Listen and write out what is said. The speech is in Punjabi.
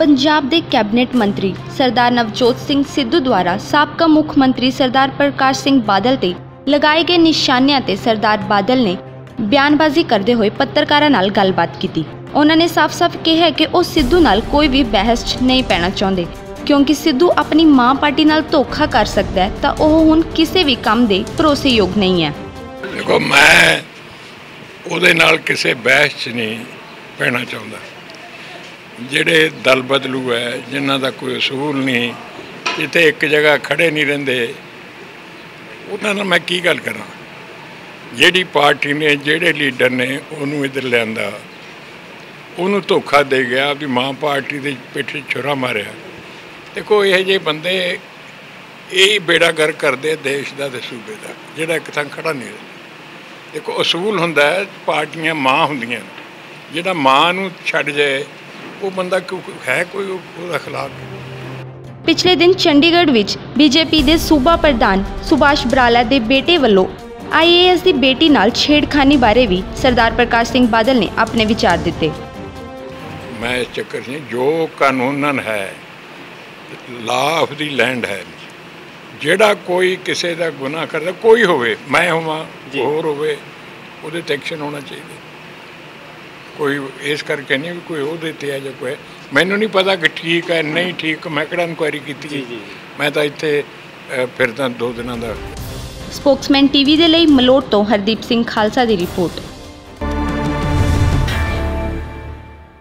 ਪੰਜਾਬ ਦੇ ਕੈਬਨਿਟ ਮੰਤਰੀ ਸਰਦਾਰ ਨਵਜੋਤ ਸਿੰਘ ਸਿੱਧੂ ਦੁਆਰਾ ਸਾਬਕਾ ਮੁੱਖ ਮੰਤਰੀ ਸਰਦਾਰ ਪ੍ਰਕਾਸ਼ ਸਿੰਘ ਬਾਦਲ ਤੇ ਲਗਾਏ ਗਏ ਨਿਸ਼ਾਨਿਆਂ ਤੇ ਸਰਦਾਰ ਬਾਦਲ ਨੇ ਬਿਆਨਬਾਜ਼ੀ ਕਰਦੇ ਹੋਏ ਪੱਤਰਕਾਰਾਂ ਨਾਲ ਗੱਲਬਾਤ ਕੀਤੀ। ਉਹਨਾਂ ਨੇ ਸਾਫ਼-ਸਾਫ਼ ਕਿਹਾ ਕਿ ਉਹ ਸਿੱਧੂ ਨਾਲ ਕੋਈ ਵੀ ਬਹਿਸ 'ਚ ਨਹੀਂ ਪੈਣਾ ਚਾਹੁੰਦੇ। ਕਿਉਂਕਿ ਸਿੱਧੂ ਆਪਣੀ ਮਾਂ ਪਾਰਟੀ ਨਾਲ ਧੋਖਾ ਕਰ ਸਕਦਾ ਹੈ, ਤਾਂ ਉਹ ਹੁਣ ਕਿਸੇ ਵੀ ਕੰਮ ਦੇ ਭਰੋਸੇਯੋਗ ਨਹੀਂ ਹੈ। ਦੇਖੋ, ਮੈਂ ਉਹਦੇ ਨਾਲ ਕਿਸੇ ਬਹਿਸ 'ਚ ਨਹੀਂ ਪੈਣਾ ਚਾਹੁੰਦਾ। ਜਿਹੜੇ ਦਲ ਬਦਲੂ ਹੈ, ਜਿਨ੍ਹਾਂ ਦਾ ਕੋਈ ਅਸੂਲ ਨਹੀਂ, ਜਿੱਥੇ ਇੱਕ ਜਗ੍ਹਾ ਖੜੇ ਨਹੀਂ ਰਹਿੰਦੇ, ਉਹਨਾਂ ਨਾਲ ਮੈਂ ਕੀ ਗੱਲ ਕਰਾਂ? ਜਿਹੜੀ ਪਾਰਟੀ ਨੇ, ਜਿਹੜੇ ਲੀਡਰ ਨੇ, ਉਹਨੂੰ ਇੱਧਰ ਲਿਆਂਦਾ। ਉਹਨੂੰ ਧੋਖਾ ਦੇ ਗਿਆ ਵੀ ਮਾਂ ਪਾਰਟੀ ਦੇ ਪਿੱਠੇ ਛੁਰਾ ਮਾਰਿਆ। ਦੇਖੋ, ਇਹ ਜਿਹੇ ਬੰਦੇ ਇਹ ਹੀ ਬੇੜਾ ਗਰ ਕਰਦੇ ਦੇਸ਼ ਦਾ ਤੇ ਸੂਬੇ ਦਾ, ਜਿਹੜਾ ਇੱਕ ਥਾਂ ਖੜਾ ਨਹੀਂ ਰਹਿੰਦਾ ਦੇਖੋ, ਅਸੂਲ ਹੁੰਦਾ ਪਾਰਟੀਆਂ ਮਾਂ ਹੁੰਦੀਆਂ ਜਿਹੜਾ ਮਾਂ ਨੂੰ ਛੱਡ ਜਾਏ ਉਹ ਬੰਦਾ ਕਿਉਂ ਹੈ ਕੋਈ ਉਹ- ਉਹਦਾ ਖਿਲਾਫ? ਪਿਛਲੇ ਦਿਨ ਚੰਡੀਗੜ੍ਹ ਵਿੱਚ ਬੀਜੇਪੀ ਦੇ ਸੂਬਾ ਪ੍ਰਧਾਨ ਸੁਭਾਸ਼ ਬਰਾਲਾ ਦੇ ਬੇਟੇ ਵੱਲੋਂ ਆਈਏਐਸ ਦੀ ਬੇਟੀ ਨਾਲ ਛੇੜਖਾਨੀ ਬਾਰੇ ਵੀ ਸਰਦਾਰ ਪ੍ਰਕਾਸ਼ ਸਿੰਘ ਬਾਦਲ ਨੇ ਆਪਣੇ ਵਿਚਾਰ ਦਿੱਤੇ। ਮੈਂ ਇਸ ਚੱਕਰ 'ਚ ਨਹੀਂ, ਜੋ ਕਾਨੂੰਨਨ ਹੈ ਲਾ ਆਫ ਦੀ ਲੈਂਡ ਹੈ। ਜਿਹੜਾ ਕੋਈ ਕਿਸੇ ਦਾ ਗੁਨਾਹ ਕਰਦਾ ਕੋਈ ਹੋਵੇ ਮੈਂ ਹੋਵਾਂ ਹੋਰ ਹੋਵੇ ਉਹਦੇ ਤੇ ਐਕਸ਼ਨ ਹੋਣਾ ਚਾਹੀਦਾ। ਕੋਈ ਇਸ ਕਰਕੇ ਨਹੀਂ ਵੀ ਕੋਈ ਉਹਦੇ ਤੇ ਹੈ ਜਾਂ ਕੋਈ ਮੈਨੂੰ ਨਹੀਂ ਪਤਾ ਕਿ ਠੀਕ ਹੈ ਨਹੀਂ ਠੀਕ। ਮੈਂ ਕਿਹੜਾ ਇਨਕੁਆਇਰੀ ਕੀਤੀ ਜੀ ਜੀ। ਮੈਂ ਤਾਂ ਇੱਥੇ ਫਿਰਦਾ ਦੋ ਦਿਨਾਂ ਦਾ ਸਪੋਕਸਮੈਨ ਟੀਵੀ ਦੇ ਲਈ ਮਲੋਟ ਤੋਂ ਹਰਦੀਪ ਸਿੰਘ ਖਾਲਸਾ ਦੀ ਰਿਪੋਰਟ।